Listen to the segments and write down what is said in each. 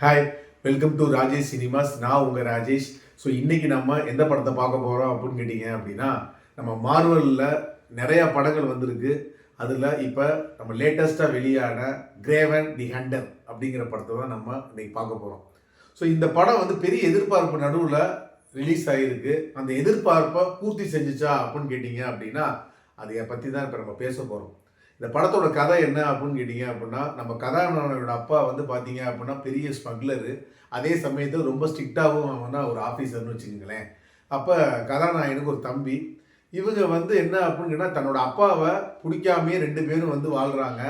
Hi welcome to Rajesh cinemas நான் உங்கள் Rajesh. So இன்றைக்கி நம்ம எந்த படத்தை பார்க்க போகிறோம் அப்படின்னு கேட்டிங்க அப்படின்னா நம்ம மார்வலில் நிறையா படங்கள் வந்திருக்கு. அதில் இப்போ நம்ம லேட்டஸ்ட்டாக வெளியான கிரேவன் தி ஹண்டர் அப்படிங்கிற படத்தை தான் நம்ம இன்றைக்கி பார்க்க போகிறோம் ஸோ இந்த படம் வந்து பெரிய எதிர்பார்ப்பு நடுவில் ரிலீஸ் ஆகிருக்கு அந்த எதிர்பார்ப்பை பூர்த்தி செஞ்சுச்சா அப்படின்னு கேட்டிங்க அப்படின்னா அதை பற்றி தான் இப்போ நம்ம பேச போகிறோம் இந்த படத்தோட கதை என்ன அப்படின்னு கேட்டிங்க அப்படின்னா நம்ம கதாநாயகனோட அப்பா வந்து பார்த்தீங்க அப்படின்னா பெரிய ஸ்மக்லரு அதே சமயத்தில் ரொம்ப ஸ்ட்ரிக்டாகவும் அவனா ஒரு ஆஃபீஸர்னு வச்சுக்கோங்களேன். அப்போ கதாநாயகனுக்கு ஒரு தம்பி. இவங்க வந்து என்ன அப்படின்னு கேட்டால் தன்னோட அப்பாவை பிடிக்காமே ரெண்டு பேரும் வந்து வாழ்கிறாங்க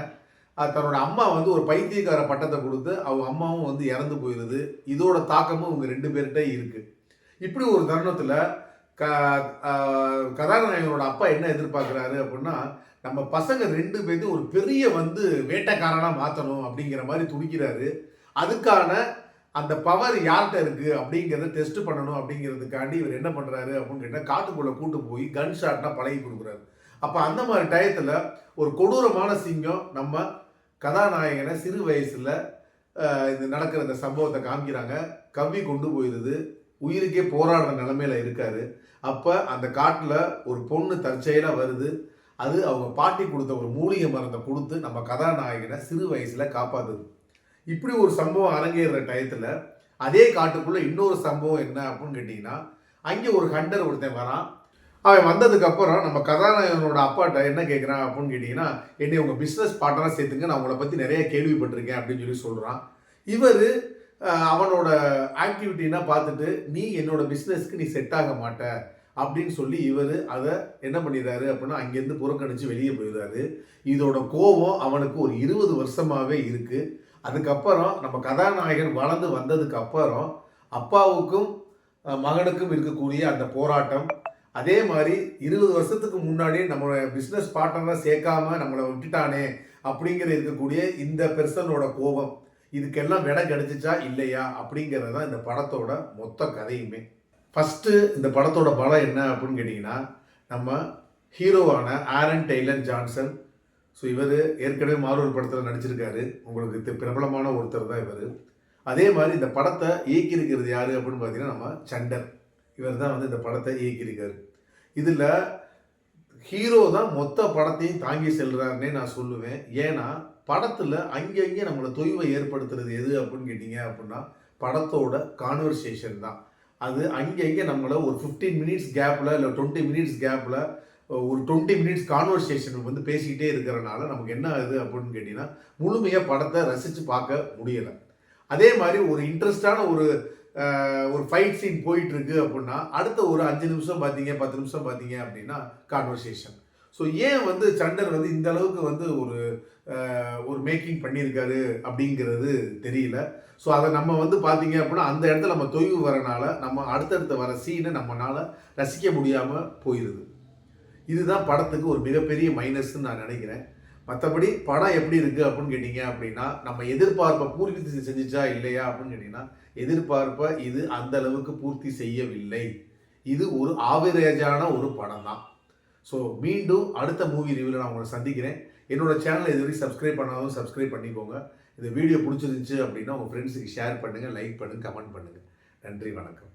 தன்னோட அம்மா வந்து ஒரு பைத்தியக்கார பட்டத்தை கொடுத்து அவங்க அம்மாவும் வந்து இறந்து போயிடுது இதோட தாக்கமும் இவங்க ரெண்டு பேர்கிட்ட இருக்குது இப்படி ஒரு தருணத்தில் க கதாநாயகனோட அப்பா என்ன எதிர்பார்க்குறாரு அப்படின்னா நம்ம பசங்க ரெண்டு பேர்த்தையும் ஒரு பெரிய வந்து வேட்டைக்காரனாக மாற்றணும் அப்படிங்கிற மாதிரி துடிக்கிறாரு அதுக்கான அந்த பவர் யார்கிட்ட இருக்குது அப்படிங்கிறத டெஸ்ட் பண்ணணும் அப்படிங்கிறதுக்காண்டி இவர் என்ன பண்ணுறாரு அப்படின்னு கேட்டால் காட்டுக்குள்ளே கூட்டு போய் கன் ஷாட்னா பழகி கொடுக்குறாரு. அப்போ அந்த மாதிரி டயத்தில் ஒரு கொடூரமான சிங்கம் நம்ம கதாநாயகனை சிறு வயசில் இது நடக்கிற இந்த சம்பவத்தை காமிக்கிறாங்க. கவ்வி கொண்டு போயிடுது உயிருக்கே போராடுற நிலமையில இருக்காரு. அப்போ அந்த காட்டில் ஒரு பொண்ணு தற்செயலாக வருது. அது அவங்க பாட்டி கொடுத்த ஒரு மூலிகை மருந்தை கொடுத்து நம்ம கதாநாயகனை சிறு வயசில் காப்பாத்துது. இப்படி ஒரு சம்பவம் அரங்கேறுற டயத்தில் அதே காட்டுக்குள்ளே இன்னொரு சம்பவம் என்ன அப்படின்னு கேட்டிங்கன்னா அங்கே ஒரு ஹண்டர் ஒருத்தன் வரான். அவன் வந்ததுக்கப்புறம் நம்ம கதாநாயகனோட அப்பாட்ட என்ன கேட்குறான் அப்படின்னு கேட்டிங்கன்னா என்னை உங்கள் பிஸ்னஸ் பார்ட்னராக சேர்த்துங்க நான் உங்களை பற்றி நிறைய கேள்விப்பட்டிருக்கேன் அப்படின்னு சொல்லி சொல்கிறான் இவர் அவனோட ஆக்டிவிட்டினா பார்த்துட்டு நீ என்னோட பிஸ்னஸ்க்கு நீ செட் ஆக மாட்ட. அப்படின்னு சொல்லி இவர் அதை என்ன பண்ணிடுறாரு அப்படின்னா அங்கேருந்து புறக்கணிச்சு வெளியே போயிடுறாரு. இதோட கோபம் அவனுக்கு ஒரு இருபது வருஷமாகவே இருக்குது அதுக்கப்புறம் நம்ம கதாநாயகன் வளர்ந்து வந்ததுக்கு அப்புறம் அப்பாவுக்கும் மகனுக்கும் இருக்கக்கூடிய அந்த போராட்டம். அதே மாதிரி இருபது வருஷத்துக்கு முன்னாடி நம்மளோட பிஸ்னஸ் பார்ட்னராக சேர்க்காம நம்மளை விட்டுட்டானே அப்படிங்கிற இருக்கக்கூடிய இந்த பெர்சனோட கோபம் இதுக்கெல்லாம் விடை கிடைச்சிச்சா இல்லையா அப்படிங்கிறது தான் இந்த படத்தோட மொத்த கதையுமே. ஃபஸ்ட்டு இந்த படத்தோட பலம் என்ன அப்படின்னு கேட்டிங்கன்னா நம்ம ஹீரோவான ஆரன் டெய்லர் ஜான்சன். ஸோ இவர் ஏற்கனவே மாரூர் படத்தில் நடிச்சிருக்காரு. உங்களுக்கு பிரபலமான ஒருத்தர் தான் இவர். அதே மாதிரி இந்த படத்தை இயக்கியிருக்கிறது யார் அப்படின்னு பார்த்தீங்கன்னா நம்ம சண்டர். இவர் தான் வந்து இந்த படத்தை இயக்கியிருக்காரு. இதில் ஹீரோ தான் மொத்த படத்தையும் தாங்கி செல்கிறாருன்னே நான் சொல்லுவேன். ஏன்னா படத்தில் அங்கங்கே நம்மளை தொய்வை ஏற்படுத்துறது எது அப்படின்னு கேட்டிங்க அப்படின்னா படத்தோட கான்வர்சேஷன் தான். அது அங்கங்கே நம்மளை ஒரு ஃபிஃப்டீன் மினிட்ஸ் கேப்பில் இல்லை டுவெண்ட்டி மினிட்ஸ் கேப்பில் ஒரு டுவெண்ட்டி மினிட்ஸ் கான்வர்சேஷன் வந்து பேசிக்கிட்டே இருக்கிறனால நமக்கு என்ன ஆகுது அப்படின்னு கேட்டிங்கன்னா முழுமையாக படத்தை ரசித்து பார்க்க முடியலை. அதே மாதிரி ஒரு இன்ட்ரெஸ்டான ஒரு ஒரு ஃபைட் சீன் போயிட்டுருக்கு அப்படின்னா அடுத்த ஒரு அஞ்சு நிமிஷம் பார்த்தீங்க பத்து நிமிஷம் பார்த்தீங்க அப்படின்னா கான்வர்சேஷன் ஸோ ஏன் வந்து சண்டர் வந்து இந்த அளவுக்கு வந்து ஒரு ஒரு மேக்கிங் பண்ணியிருக்காரு அப்படிங்கிறது தெரியல. ஸோ அதை நம்ம வந்து பார்த்தீங்க அப்படின்னா அந்த இடத்துல நம்ம தொய்வு வரனால நம்ம அடுத்தடுத்த வர சீனை நம்மளால் ரசிக்க முடியாமல் போயிடுது இதுதான் படத்துக்கு ஒரு மிகப்பெரிய மைனஸ்ன்னு நான் நினைக்கிறேன். மற்றபடி படம் எப்படி இருக்குது அப்படின்னு கேட்டிங்க அப்படின்னா நம்ம எதிர்பார்ப்பை பூர்த்தி செஞ்சுச்சா இல்லையா அப்படின்னு கேட்டிங்கன்னா எதிர்பார்ப்பை இது அந்த அளவுக்கு பூர்த்தி செய்யவில்லை. இது ஒரு ஆவரேஜான ஒரு படம் தான் ஸோ மீண்டும் அடுத்த மூவி ரிவியூவில் நான் உங்களை சந்திக்கிறேன். என்னோடய சேனலை இது வரைக்கும் சப்ஸ்கிரைப் பண்ணாலும் சப்ஸ்கிரைப் பண்ணிக்கோங்க. இந்த வீடியோ பிடிச்சிருந்துச்சு அப்படின்னா உங்கள் ஃப்ரெண்ட்ஸுக்கு ஷேர் பண்ணுங்கள் லைக் பண்ணுங்கள் கமெண்ட் பண்ணுங்கள் நன்றி வணக்கம்.